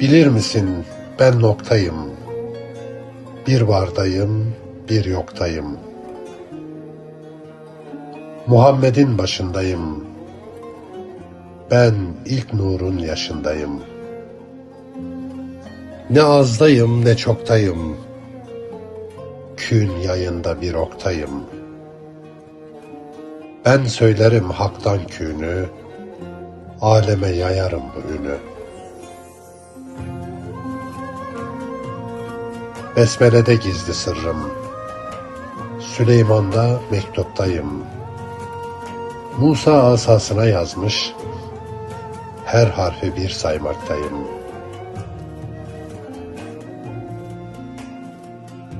Bilir misin ben noktayım. Bir vardayım, bir yoktayım. Muhammed'in başındayım. Ben ilk nurun yaşındayım. Ne azdayım ne çoktayım. Kün yayında bir oktayım. Ben söylerim haktan künü, aleme yayarım bu ünü. Besmele'de gizli sırrım, Süleyman'da mektuptayım. Musa asasına yazmış, her harfi bir saymaktayım.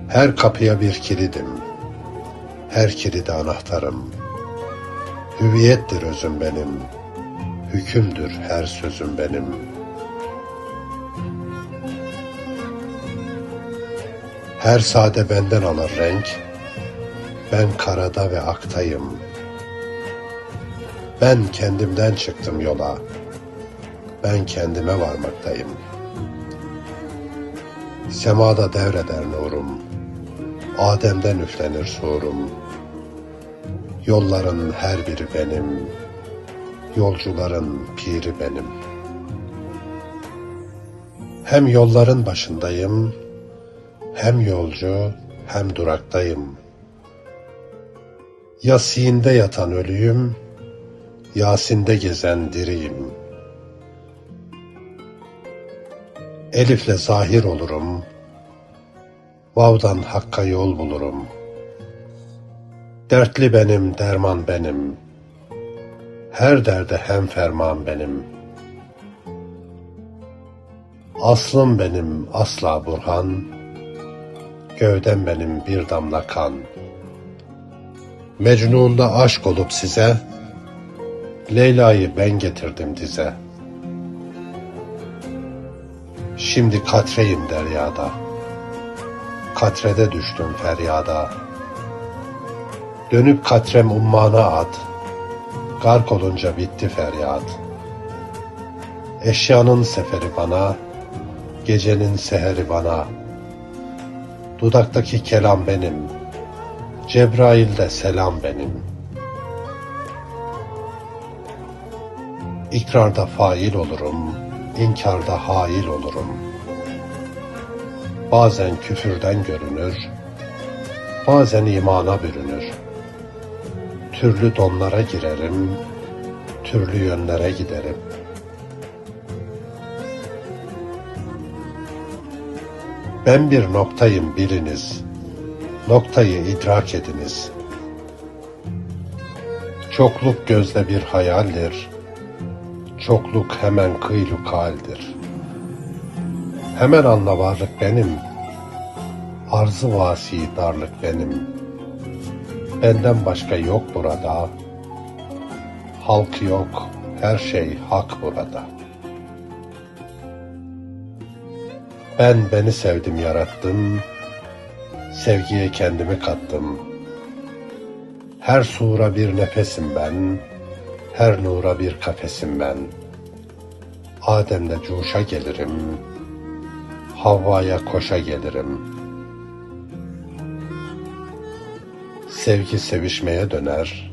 Her kapıya bir kilidim, her kilide anahtarım. Hüviyettir özüm benim, hükümdür her sözüm benim. Her sade benden alır renk, ben karada ve aktayım. Ben kendimden çıktım yola, ben kendime varmaktayım. Semada devreder nurum, Adem'den üflenir surum. Yolların her biri benim, yolcuların piri benim. Hem yolların başındayım, hem yolcu, hem duraktayım. Yasin'de yatan ölüyüm, Yasin'de gezen diriyim. Elif'le zahir olurum, Vav'dan hakka yol bulurum. Dertli benim, derman benim. Her derde hem ferman benim. Aslım benim, asla burhan. Gövdem benim bir damla kan. Mecnun'da aşk olup size, Leyla'yı ben getirdim dize. Şimdi katreyim deryada. Katrede düştüm feryada. Dönüp katrem ummana at. Gark olunca bitti feryat. Eşyanın seferi bana, gecenin seheri bana. Dudaktaki kelam benim, Cebrail'de selam benim. İkrarda fail olurum, inkarda hail olurum. Bazen küfürden görünür, bazen imana bürünür. Türlü donlara girerim, türlü yönlere giderim. Ben bir noktayım biliniz, noktayı idrak ediniz. Çokluk gözde bir hayaldir, çokluk hemen kıylu kaldir. Hemen anla varlık benim, arzı vasi darlık benim. Benden başka yok burada, halk yok, her şey hak burada. Ben beni sevdim yarattım, sevgiye kendimi kattım. Her sura bir nefesim ben, her nura bir kafesim ben. Adem'le cuşa gelirim, Havva'ya koşa gelirim. Sevgi sevişmeye döner,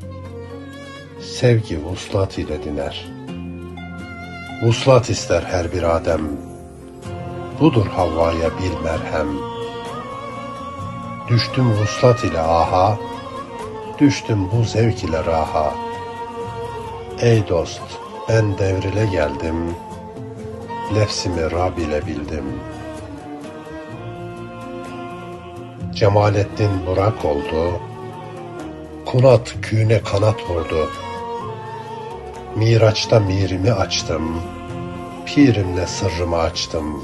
sevgi vuslat ile diner. Vuslat ister her bir Adem, budur Havva'ya bir merhem. Düştüm vuslat ile aha, düştüm bu zevk ile raha. Ey dost, ben devrile geldim, nefsimi Rab ile bildim. Cemalettin Burak oldu, Kunat küğüne kanat vurdu. Miraçta mirimi açtım, pirimle sırrımı açtım.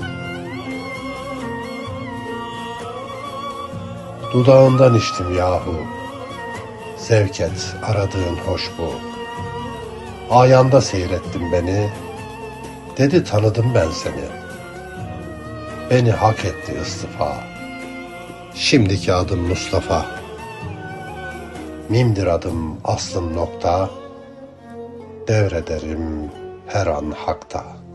Dudağından içtim yahu, zevk et aradığın hoş bu. Ayanda seyrettin beni, dedi tanıdım ben seni. Beni hak etti istifa. Şimdiki adım Mustafa. Mimdir adım aslım nokta, devrederim her an hakta.''